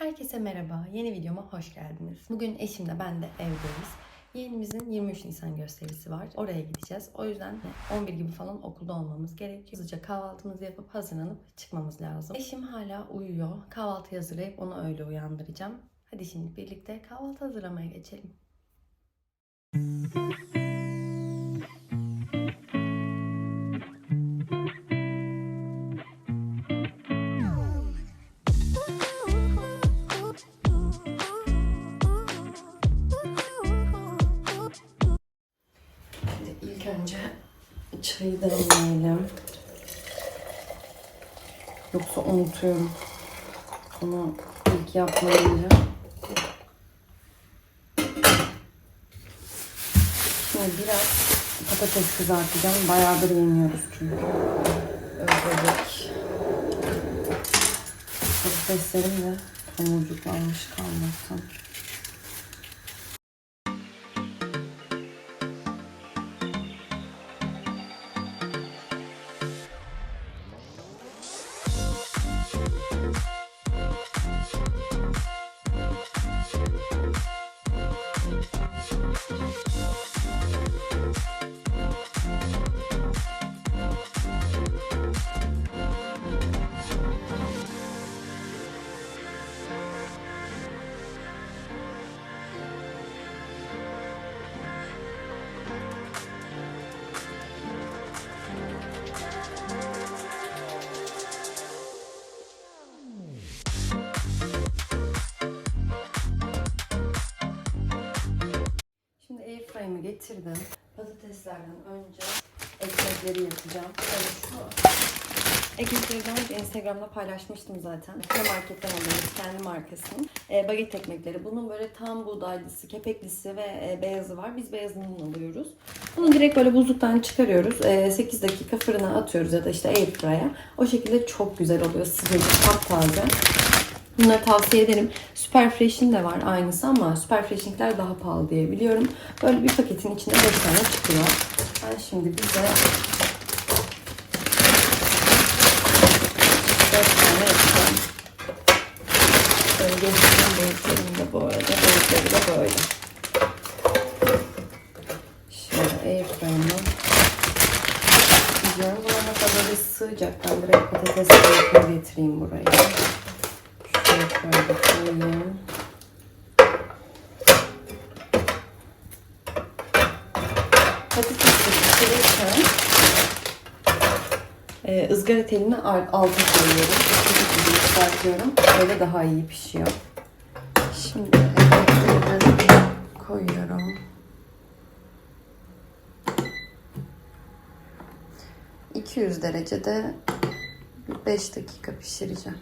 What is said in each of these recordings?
Herkese merhaba. Yeni videoma hoş geldiniz. Bugün eşimle ben de evdeyiz. Yeğenimizin 23 Nisan gösterisi var. Oraya gideceğiz. O yüzden 11 gibi falan okulda olmamız gerekiyor. Hızlıca kahvaltımızı yapıp hazırlanıp çıkmamız lazım. Eşim hala uyuyor. Kahvaltı hazırlayıp onu öyle uyandıracağım. Hadi şimdi birlikte kahvaltı hazırlamaya geçelim. Çayı demleyelim. Yoksa unutuyorum. Bunu ilk yapmayınca. Şimdi biraz patates kızartacağım. Bayağıdır yemiyoruz çünkü. Özledik. Patateslerim de tomurcuklanmış kalmaktan. Getirdim. Patateslerden önce ekmekleri yapacağım. Evet, ekmekleri daha önce Instagram'da paylaşmıştım zaten. Ne marketten alıyoruz kendi markasının. E, baget ekmekleri. Bunun böyle tam buğdaylısı, kepeklisi ve e, beyazı var. Biz beyazından alıyoruz. Bunu direkt böyle buzluktan çıkarıyoruz. E, 8 dakika fırına atıyoruz ya da işte airfryer'a. O şekilde çok güzel oluyor. Sıcacık, taptaze. Bunları tavsiye ederim. Super Fresh'in de var aynısı ama Super Fresh'inkiler daha pahalı diye biliyorum. Böyle bir paketin içinde 5 tane çıkıyor. Ben şimdi bize 4 tane yapacağım. Böyle geçtiğim boyutlarım da bu arada. Boyutları da böyle. Şöyle airfryer'ımı gidiyorum. Bu arada böyle sığacak. Ben direkt patates boyutunu getireyim buraya. Şöyle koyayım. Patatesi pişirirken e, ızgara telini al- alta koyuyorum. Patatesi çıkartıyorum. Böyle daha iyi pişiyor. Şimdi ekmekleri koyuyorum. ...200 derecede 5 dakika pişireceğim.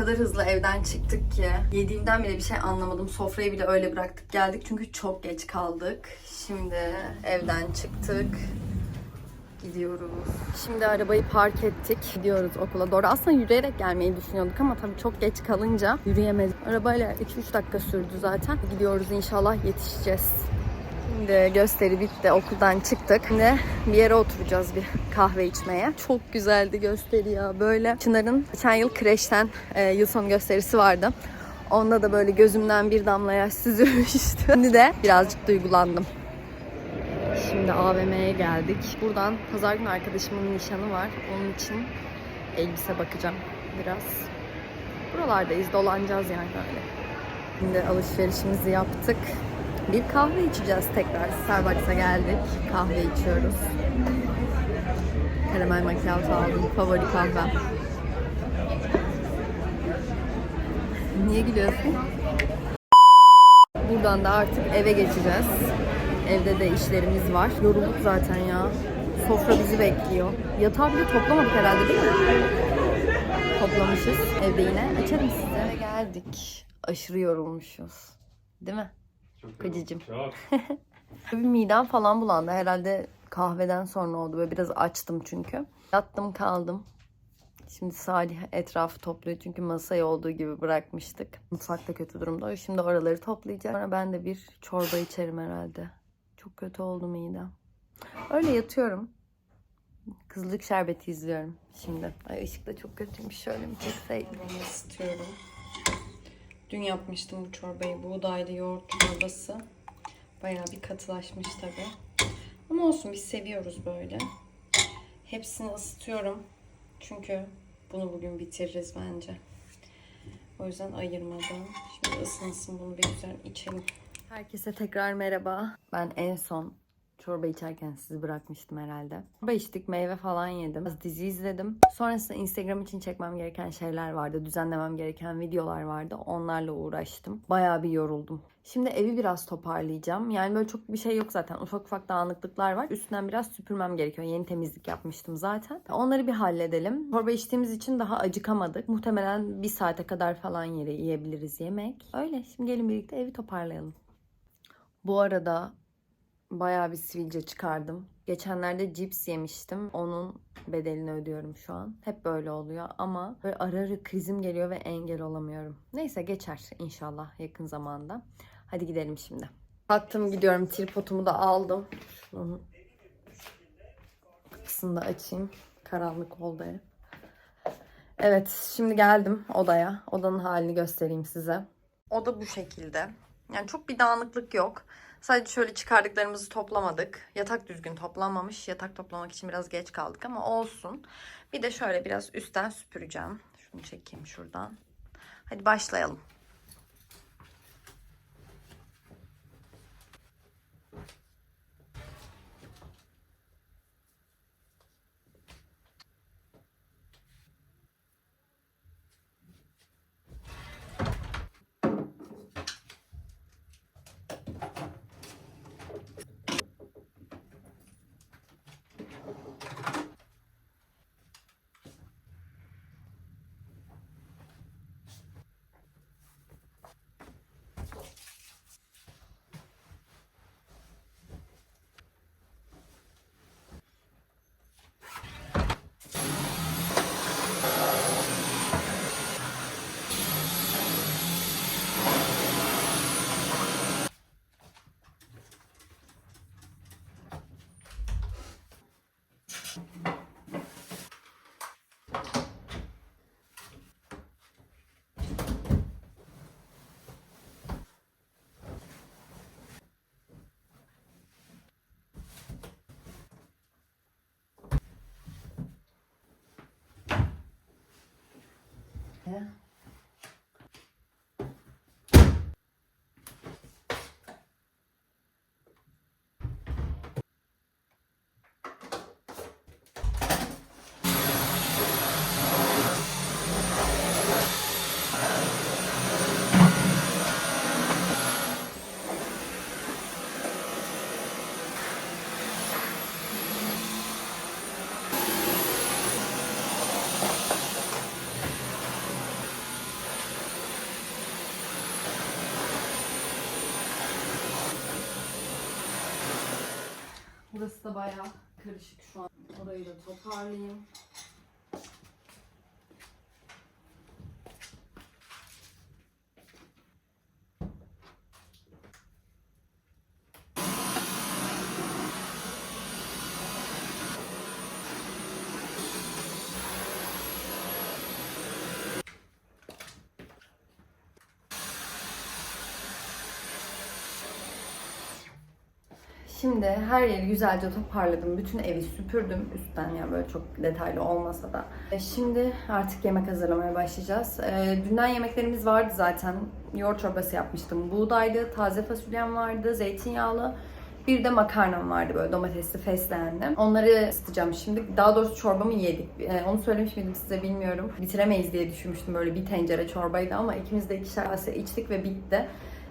Kadar hızlı evden çıktık ki yediğimden bile bir şey anlamadım. Sofrayı bile öyle bıraktık geldik çünkü çok geç kaldık. Şimdi evden çıktık. Gidiyoruz. Şimdi arabayı park ettik. Gidiyoruz okula doğru. Aslında yürüyerek gelmeyi düşünüyorduk ama tabii çok geç kalınca yürüyemedik. Arabayla 2-3 dakika sürdü zaten. Gidiyoruz inşallah yetişeceğiz. Gösteri bitti. Okuldan çıktık. Şimdi bir yere oturacağız bir kahve içmeye. Çok güzeldi gösteri ya. Böyle Çınar'ın geçen yıl kreşten e, yıl sonu gösterisi vardı. Onda da böyle gözümden bir damla yaş süzülmüştü. Şimdi de birazcık duygulandım. Şimdi AVM'ye geldik. Buradan pazar günü arkadaşımın nişanı var. Onun için elbise bakacağım biraz. Buralardayız, dolanacağız yani böyle. Şimdi alışverişimizi yaptık. Bir kahve içeceğiz tekrar. Starbucks'a geldik. Kahve içiyoruz. Karamel macchiato aldım. Favori kahvem. Niye gülüyorsun? Buradan da artık eve geçeceğiz. Evde de işlerimiz var. Yorulduk zaten ya. Sofra bizi bekliyor. Yatağı bile toplamadık herhalde değil mi? Toplamışız. Evde yine. Açarım size. Eve geldik. Aşırı yorulmuşuz. Değil mi? Kocacığım. Çok. Bir midem falan bulandı. Herhalde kahveden sonra oldu. Böyle biraz açtım çünkü. Yattım kaldım. Şimdi Salih etrafı topluyor çünkü masayı olduğu gibi bırakmıştık. Mutfak da kötü durumda. Şimdi oraları toplayacak. Sonra ben de bir çorba içerim herhalde. Çok kötü oldu midem. Öyle yatıyorum. Kızlık şerbeti izliyorum şimdi. Ay ışık da çok kötüymüş. Şöyle mi çekseydim? Onu ısıtıyorum. Dün yapmıştım bu çorbayı. Buğdaylı yoğurt çorbası. Bayağı bir katılaşmış tabii. Ama olsun biz seviyoruz böyle. Hepsini ısıtıyorum. Çünkü bunu bugün bitiririz bence. O yüzden ayırmadan. Şimdi ısınsın bunu bir güzel içelim. Herkese tekrar merhaba. Ben en son çorba içerken sizi bırakmıştım herhalde. Çorba içtik, meyve falan yedim. Biraz dizi izledim. Sonrasında Instagram için çekmem gereken şeyler vardı. Düzenlemem gereken videolar vardı. Onlarla uğraştım. Bayağı bir yoruldum. Şimdi evi biraz toparlayacağım. Yani böyle çok bir şey yok zaten. Ufak ufak dağınıklıklar var. Üstünden biraz süpürmem gerekiyor. Yeni temizlik yapmıştım zaten. Onları bir halledelim. Çorba içtiğimiz için daha acıkamadık. Muhtemelen bir saate kadar falan yere yiyebiliriz yemek. Öyle. Şimdi gelin birlikte evi toparlayalım. Bu arada bayağı bir sivilce çıkardım. Geçenlerde cips yemiştim. Onun bedelini ödüyorum şu an. Hep böyle oluyor ama böyle ara ara krizim geliyor ve engel olamıyorum. Neyse geçer inşallah yakın zamanda. Hadi gidelim şimdi. Kalktım gidiyorum. Tripodumu da aldım. Şunun kapısını da açayım. Karanlık oldu ev. Evet şimdi geldim odaya. Odanın halini göstereyim size. Oda bu şekilde. Yani çok bir dağınıklık yok. Sadece şöyle çıkardıklarımızı toplamadık. Yatak düzgün toplanmamış. Yatak toplamak için biraz geç kaldık ama olsun. Bir de şöyle biraz üstten süpüreceğim. Şunu çekeyim şuradan. Hadi başlayalım. Yeah. Da bayağı karışık şu an. Orayı da toparlayayım. Şimdi her yeri güzelce toparladım. Bütün evi süpürdüm üstten yani böyle çok detaylı olmasa da. E, Şimdi artık yemek hazırlamaya başlayacağız. E, Dünden yemeklerimiz vardı zaten. Yoğurt çorbası yapmıştım. Buğdaylı, taze fasulyem vardı, zeytinyağlı. Bir de makarnam vardı böyle domatesli, fesleğenli. Onları ısıtacağım şimdi. Daha doğrusu çorbamı yedik. E, Onu söylemiş miydim size bilmiyorum. Bitiremeyiz diye düşünmüştüm böyle bir tencere çorbaydı ama ikimiz de ikişer kase içtik ve bitti.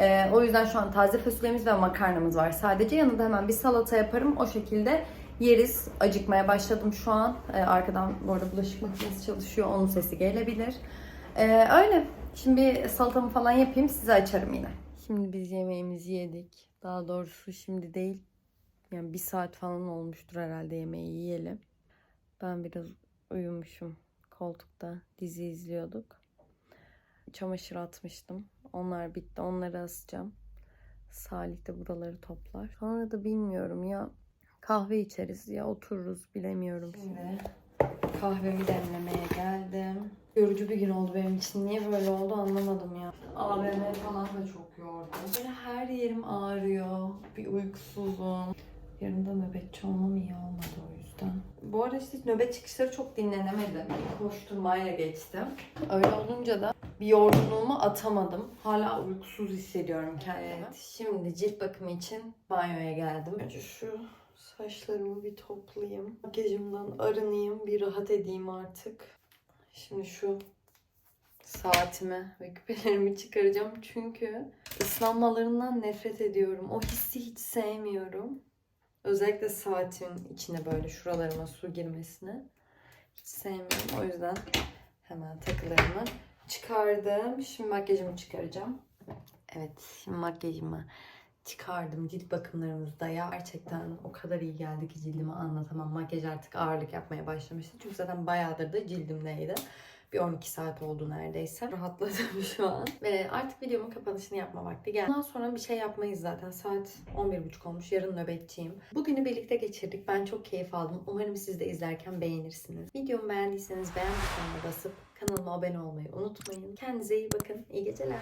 Ee, o yüzden şu an taze fasulyemiz ve makarnamız var. Sadece yanında hemen bir salata yaparım. O şekilde yeriz. Acıkmaya başladım şu an. Ee, arkadan bu arada bulaşık makinesi çalışıyor. Onun sesi gelebilir. Ee, öyle. Şimdi bir salatamı falan yapayım. Size açarım yine. Şimdi biz yemeğimizi yedik. Daha doğrusu şimdi değil. Yani bir saat falan olmuştur herhalde yemeği yiyelim. Ben biraz uyumuşum koltukta. Dizi izliyorduk. Çamaşır atmıştım. Onlar bitti. Onları asacağım. Salih de buraları toplar. Sonra da bilmiyorum ya kahve içeriz ya otururuz bilemiyorum. Şimdi kahvemi demlemeye geldim. Yorucu bir gün oldu benim için. Niye böyle oldu anlamadım ya. AVM falan da çok yordu. Böyle her yerim ağrıyor. Bir uykusuzum. Yarın da nöbetçi olmam iyi olmadı o yüzden. Bu arada işte nöbet çıkışları çok dinlenemedim. Koşturmayla geçtim. Öyle olunca da bir yorgunluğumu atamadım. Hala uykusuz hissediyorum kendimi. Evet, şimdi cilt bakımı için banyoya geldim. Önce şu saçlarımı bir toplayayım. Makyajımdan arınayım, bir rahat edeyim artık. Şimdi şu saatimi ve küpelerimi çıkaracağım çünkü ıslanmalarından nefret ediyorum. O hissi hiç sevmiyorum. Özellikle saatin içine böyle şuralarıma su girmesini hiç sevmiyorum. O yüzden hemen takılarımı çıkardım. Şimdi makyajımı çıkaracağım. Evet, şimdi makyajımı çıkardım. Cilt bakımlarımızda ya gerçekten o kadar iyi geldi ki cildime anlatamam. Makyaj artık ağırlık yapmaya başlamıştı. Çünkü zaten bayağıdır da cildimdeydi. Bir 12 saat oldu neredeyse. Rahatladım şu an. Ve artık videomun kapanışını yapma vakti geldi. Bundan sonra bir şey yapmayız zaten. Saat 11.30 olmuş. Yarın nöbetçiyim. Bugünü birlikte geçirdik. Ben çok keyif aldım. Umarım siz de izlerken beğenirsiniz. Videomu beğendiyseniz beğen butonuna basıp kanalıma abone olmayı unutmayın. Kendinize iyi bakın. İyi geceler.